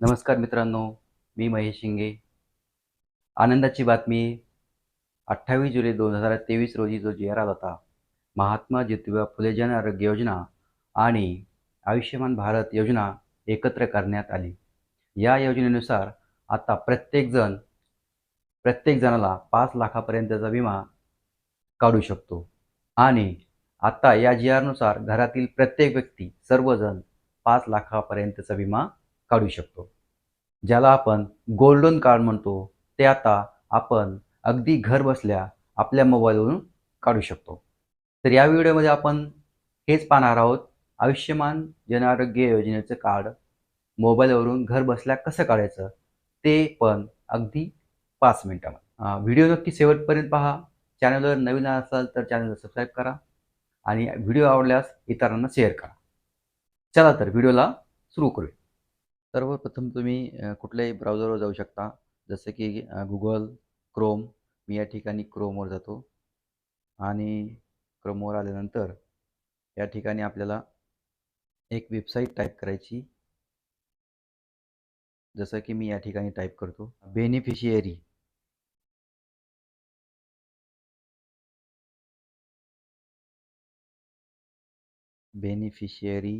नमस्कार मित्रांनो मी महेश शिंगे. आनंदाची बातमी अठ्ठावीस जुलै दोन हजार तेवीस रोजी जो जी आर आला होता महात्मा ज्योतिबा फुले जन आरोग्य योजना आणि आयुष्यमान भारत योजना एकत्र करण्यात आली. या योजनेनुसार आता प्रत्येकजण प्रत्येक जणाला पाच लाखापर्यंतचा विमा काढू शकतो. आणि आता या जी आरनुसार घरातील प्रत्येक व्यक्ती सर्वजण पाच लाखापर्यंतचा विमा काढू शकतो. ज्याला आपण गोल्डन कार्ड म्हणतो ते आता आपण अगदी घर बसल्या आपल्या मोबाईलवरून काढू शकतो. तर या व्हिडिओमध्ये आपण हेच पाहणार आहोत आयुष्यमान जन आरोग्य योजनेचं कार्ड मोबाईलवरून घर बसल्या कसं काढायचं ते पण अगदी पाच मिनिटामध्ये. व्हिडिओ नक्की शेवटपर्यंत पहा. चॅनलवर नवीन असाल तर चॅनलला सबस्क्राईब करा आणि व्हिडिओ आवडल्यास इतरांना शेअर करा. चला तर व्हिडिओला सुरू करूया. सर्वप्रथम तुम्ही कुठल्याही ब्राउझरवर जाऊ शकता. जसं की गुगल क्रोम मी या ठिकाणी क्रोमवर जातो. आणि क्रोमवर आल्यानंतर या ठिकाणी आपल्याला एक वेबसाईट टाईप करायची. जसं की मी या ठिकाणी टाईप करतो. Beneficiary beneficiary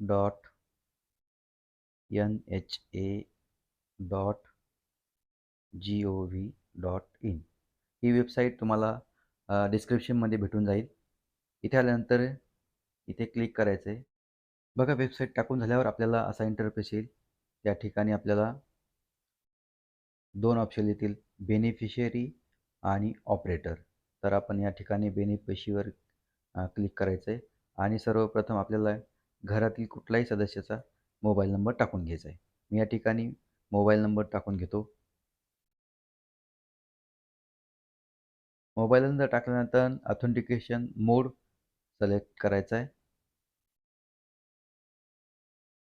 dot N H A dot G O V dot in. He website तुम्हाला डिस्क्रिप्शनमध्ये भेटून जाईल. इथे आल्यानंतर इथे क्लिक करायचं आहे बघा वेबसाईट टाकून झाल्यावर आपल्याला असा इंटरफेस येईल. त्या ठिकाणी आपल्याला दोन ऑप्शन येतील बेनिफिशियरी आणि ऑपरेटर तर आपण या ठिकाणी बेनिफिशियरीवर क्लिक करायचं आहे आणि सर्वप्रथम आपल्याला घरातील कुठलाही सदस्याचा मोबाईल नंबर टाकून घ्यायचा आहे. मी या ठिकाणी मोबाईल नंबर टाकून घेतो. मोबाईल नंबर टाकल्यानंतर ऑथेंटिकेशन मोड सिलेक्ट करायचा आहे.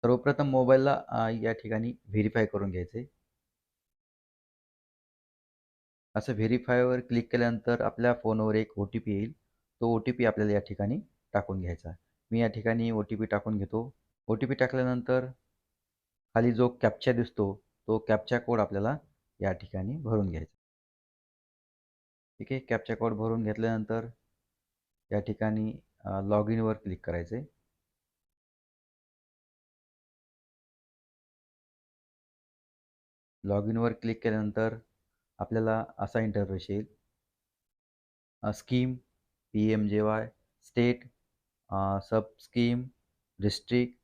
सर्वप्रथम मोबाईलला या ठिकाणी व्हेरीफाय करून घ्यायचे. असं व्हेरीफायवर क्लिक केल्यानंतर आपल्या फोनवर एक ओ टी पी येईल. तो ओ टी पी आपल्याला या ठिकाणी टाकून घ्यायचा आहे. मी या ठिकाणी ओ टी पी टाकून घेतो. ओ टी पी टाकल्यानंतर खाली जो कॅप्चा दिसतो तो कॅप्चा कोड आपल्याला या ठिकाणी भरून घ्यायचा. ठीक आहे? कॅप्चा कोड भरून घेतल्यानंतर या ठिकाणी लॉग इनवर क्लिक करायचे लॉग इनवर क्लिक केल्यानंतर आपल्याला असा इंटरफेस येईल scheme P M J Y state sub scheme district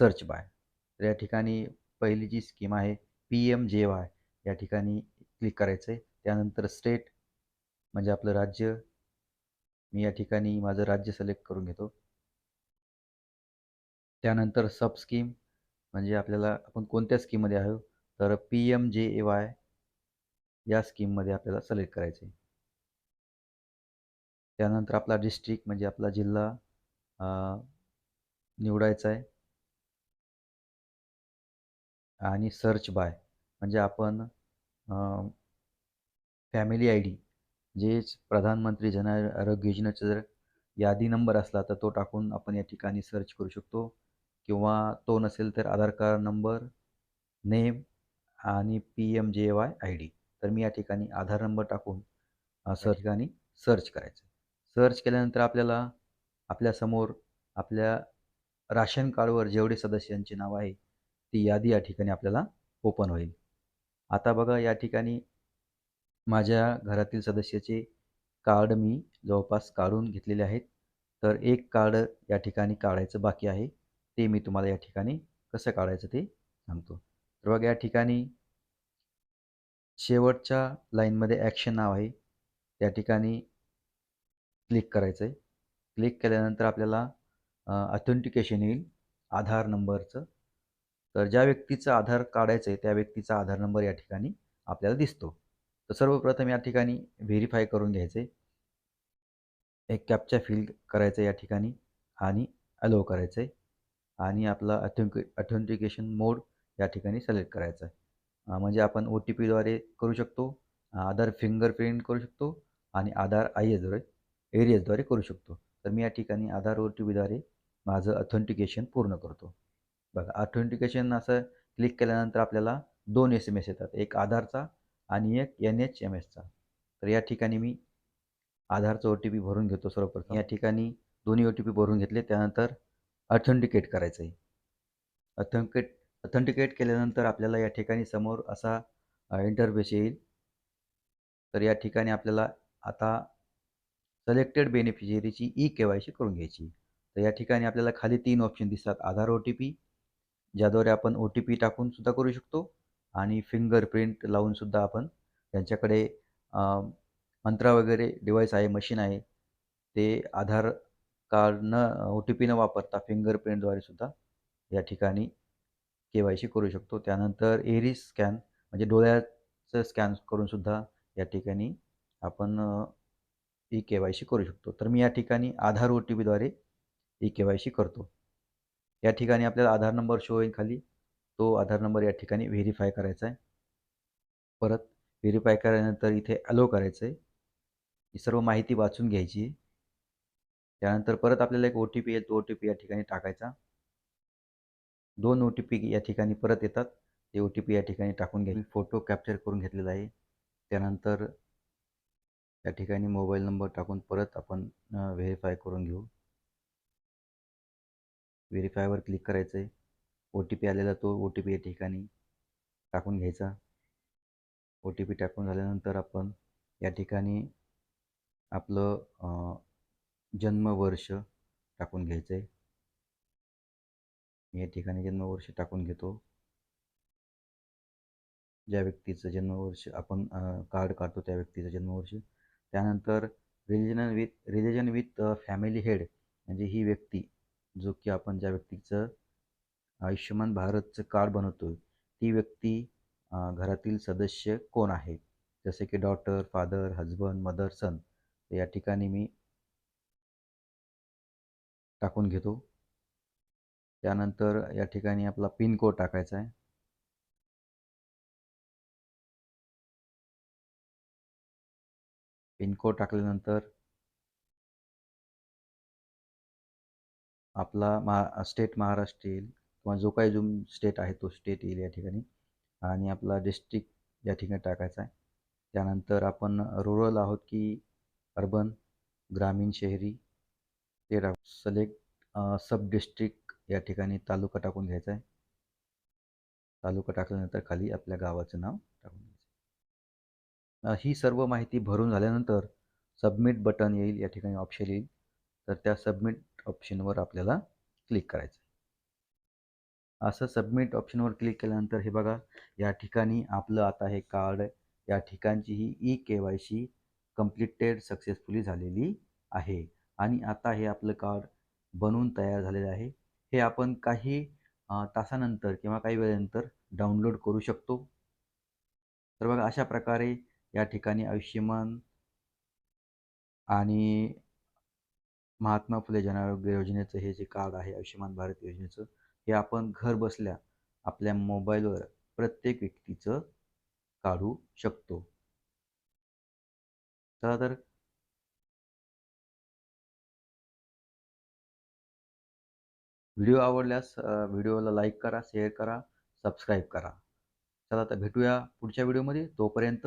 search by. तर या ठिकाणी पहिली जी स्कीम आहे पी एम जे वाय या ठिकाणी क्लिक करायचं आहे त्यानंतर स्टेट म्हणजे आपलं राज्य. मी या ठिकाणी माझं राज्य सिलेक्ट करून घेतो. त्यानंतर सब स्कीम म्हणजे आपल्याला आपण कोणत्या स्कीममध्ये आहो तर पी एम जे ए वाय या स्कीममध्ये आपल्याला सिलेक्ट करायचं आहे त्यानंतर आपला डिस्ट्रिक्ट म्हणजे आपला जिल्हा. निवडायचा आहे. आणि सर्च बाय म्हणजे आपण फॅमिली आय डी जे प्रधानमंत्री जन आरोग्य योजनेचा जर यादी नंबर असला तर तो टाकून आपण या ठिकाणी सर्च करू शकतो. किंवा तो नसेल तर आधार कार्ड नंबर नेम आणि P M J Y I D तर मी या ठिकाणी आधार नंबर टाकून असं ठिकाणी सर्च करायचं. सर्च केल्यानंतर आपल्याला आपल्यासमोर आपल्या राशन कार्डवर जेवढे सदस्यांची नाव आहे ती यादी या ठिकाणी आपल्याला ओपन होईल. आता बघा या ठिकाणी माझ्या घरातील सदस्याचे कार्ड मी जवळपास काढून घेतलेले आहेत. तर एक कार्ड या ठिकाणी काढायचं बाकी आहे ते मी तुम्हाला या ठिकाणी कसं काढायचं ते सांगतो. तर बघा या ठिकाणी शेवटच्या लाईनमध्ये ॲक्शन नाव आहे. त्या ठिकाणी क्लिक करायचं आहे क्लिक केल्यानंतर आपल्याला ऑथेंटिकेशन येईल आधार नंबरचं. तर ज्या व्यक्तीचं आधार काढायचं आहे त्या व्यक्तीचा आधार नंबर या ठिकाणी आपल्याला दिसतो. तर सर्वप्रथम या ठिकाणी व्हेरीफाय करून घ्यायचं आहे एक कॅपचा फिल करायचं या ठिकाणी आणि अलो करायचं आहे आणि आपला अथेंटिक ऑथेंटिकेशन मोड या ठिकाणी सिलेक्ट करायचा आहे म्हणजे आपण ओ टी पीद्वारे करू शकतो आधार फिंगरप्रिंट करू शकतो आणि आधार आय एसद्वारे एरियसद्वारे करू शकतो. तर मी या ठिकाणी आधार ओ टी पीद्वारे माझं ऑथेंटिकेशन पूर्ण करतो. बघा ऑथेंटिकेशन असं क्लिक केल्यानंतर आपल्याला दोन एस एम एस येतात. एक आधारचा आणि एक एन एच एम एसचा तर या ठिकाणी मी आधारचा ओ टी पी भरून घेतो सर्वप्रथम. या ठिकाणी दोन्ही ओ टी पी भरून घेतले त्यानंतर ऑथेंटिकेट करायचं आहे ऑथेंटिकेट ऑथेंटिकेट केल्यानंतर आपल्याला या ठिकाणी समोर असा इंटरफेस येईल. तर या ठिकाणी आपल्याला आता सिलेक्टेड बेनिफिशियरीची ई के वाय सी करून घ्यायची. तर या ठिकाणी आपल्याला खाली तीन ऑप्शन दिसतात. आधार ओ टी पी ज्याद्वारे आपण ओ टी पी टाकून सुद्धा करू शकतो. आणि फिंगरप्रिंट लावून सुद्धा आपण त्यांच्याकडे मंत्रा वगैरे डिवाईस आहे मशीन आहे ते आधार कार्ड न ओ टी पी न वापरता फिंगरप्रिंटद्वारे सुद्धा या ठिकाणी के वाय सी करू शकतो. त्यानंतर एरी स्कॅन म्हणजे डोळ्याचं स्कॅन करून सुद्धा या ठिकाणी आपण ई के वाय सी करू शकतो. तर मी या ठिकाणी आधार ओ टी पीद्वारे ई के वाय सी करतो. या ठिकाणी आपल्याला आधार नंबर शो होईल खाली. तो आधार नंबर या ठिकाणी व्हेरीफाय करायचा आहे. परत व्हेरीफाय केल्यानंतर इथे अलो करायचं आहे. ही सर्व माहिती वाचून घ्यायची त्यानंतर परत आपल्याला एक ओ टी पी येईल. तो ओ टी पी या ठिकाणी टाकायचा. दोन ओ टी पी या ठिकाणी परत येतात. ते ओ टी पी या ठिकाणी टाकून घ्या फोटो कॅप्चर करून घेतलेला आहे. त्यानंतर या ठिकाणी मोबाईल नंबर टाकून परत आपण व्हेरीफाय करून घेऊ. व्हेरीफायवर क्लिक करायचं आहे ओ टी पी आलेला तो ओ टी पी या ठिकाणी टाकून घ्यायचा. ओ टी पी टाकून झाल्यानंतर आपण या ठिकाणी आपलं जन्मवर्ष टाकून घ्यायचं आहे मी या ठिकाणी जन्मवर्ष टाकून घेतो. ज्या व्यक्तीचं जन्मवर्ष आपण कार्ड काढतो त्या व्यक्तीचं जन्मवर्ष. त्यानंतर religion with religion with family head म्हणजे ही व्यक्ती जो की आपण ज्या व्यक्तीचं आयुष्यमान भारतचं कार्ड बनवतो ती व्यक्ती घरातील सदस्य कोण आहे? जसे की daughter father husband mother son या ठिकाणी मी टाकून घेतो. त्यानंतर या ठिकाणी आपला पिन कोड टाकायचा आहे. पिनकोड टाकल्यानंतर आपला महा स्टेट महाराष्ट्र येईल किंवा जो काही जो स्टेट आहे तो स्टेट येईल या ठिकाणी आणि आपला डिस्ट्रिक्ट या ठिकाणी टाकायचा आहे. त्यानंतर आपण रुरल आहोत की अर्बन ग्रामीण शहरी ते टाक. सलेक्ट सब डिस्ट्रिक्ट या ठिकाणी तालुका टाकून घ्यायचा आहे. तालुका टाकल्यानंतर खाली आपल्या गावाचं नाव टाकून ही सर्व माहिती भरून झाल्यानंतर सबमिट बटन येईल या ठिकाणी ऑप्शन येईल. तर त्या सबमिट ऑप्शनवर आपल्याला क्लिक करायचं असं सबमिट ऑप्शनवर क्लिक केल्यानंतर हे बघा या ठिकाणी आपलं आता हे कार्ड या ठिकाणची ही E K Y C completed successfully झालेली आहे. आणि आता हे आपलं कार्ड बनवून तयार झालेलं आहे. हे आपण काही तासानंतर किंवा काही वेळेनंतर डाउनलोड करू शकतो. तर बघा अशा प्रकारे या ठिकाणी आयुष्यमान आणि महात्मा फुले जनआरोग्य योजनेचं हे जे कार्ड आहे आयुष्यमान भारत योजनेचं हे आपण घर बसल्या आपल्या मोबाईलवर प्रत्येक व्यक्तीचं काढू शकतो. चला तर व्हिडिओ आवडल्यास व्हिडिओला लाईक करा शेअर करा सबस्क्राईब करा. चला तर भेटूया पुढच्या व्हिडिओमध्ये. तोपर्यंत